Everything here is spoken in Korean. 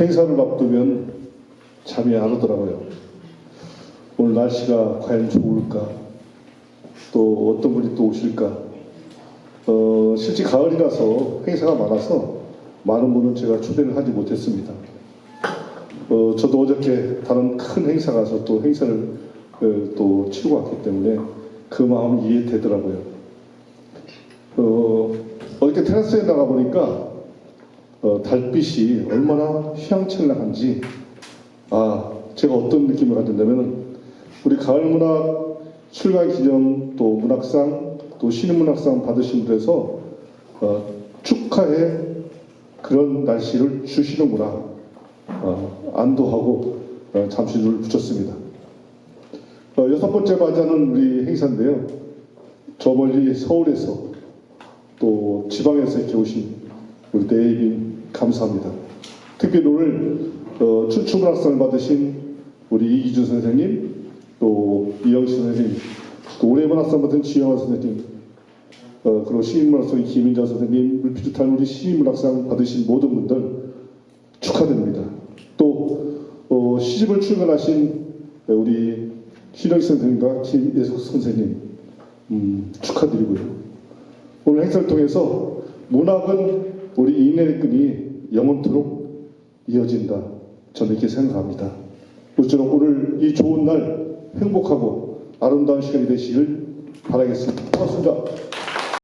행사를 앞두면 잠이 안 오더라고요. 오늘 날씨가 과연 좋을까? 또 어떤 분이 또 오실까? 어, 실제 가을이라서 행사가 많아서 많은 분은 제가 초대를 하지 못했습니다. 어, 저도 어저께 다른 큰 행사 가서 또 행사를 어, 또 치르고 왔기 때문에 그 마음은 이해되더라고요. 어, 어저께 테라스에 나가 보니까 어, 달빛이 얼마나 휘황찬란한지 아 제가 어떤 느낌을 가졌냐면 우리 가을문학 출간 기념 또 문학상 또 신인문학상 받으신 분에서 어, 축하해 그런 날씨를 주시는구나 어, 안도하고 어, 잠시 눈을 붙였습니다. 어, 여섯 번째 맞이하는 우리 행사인데요. 저 멀리 서울에서 또 지방에서 이렇게 오신 우리 네이빈 감사합니다. 특별히 오늘 어, 춘추문학상을 받으신 우리 이기준 선생님, 또 이영시 선생님, 또 올해 문학상 받은 지영화 선생님, 어, 그리고 시인문학상 김인자 선생님, 물비슷한 우리 시인문학상 받으신 모든 분들 축하드립니다. 또 어, 시집을 출간하신 우리 신영희 선생님과 김예숙 선생님 음, 축하드리고요. 오늘 행사를 통해서 문학은 우리 인연의 끈이 영원토록 이어진다. 저는 이렇게 생각합니다. 모쪼록 오늘 이 좋은 날 행복하고 아름다운 시간이 되시길 바라겠습니다. 고맙습니다.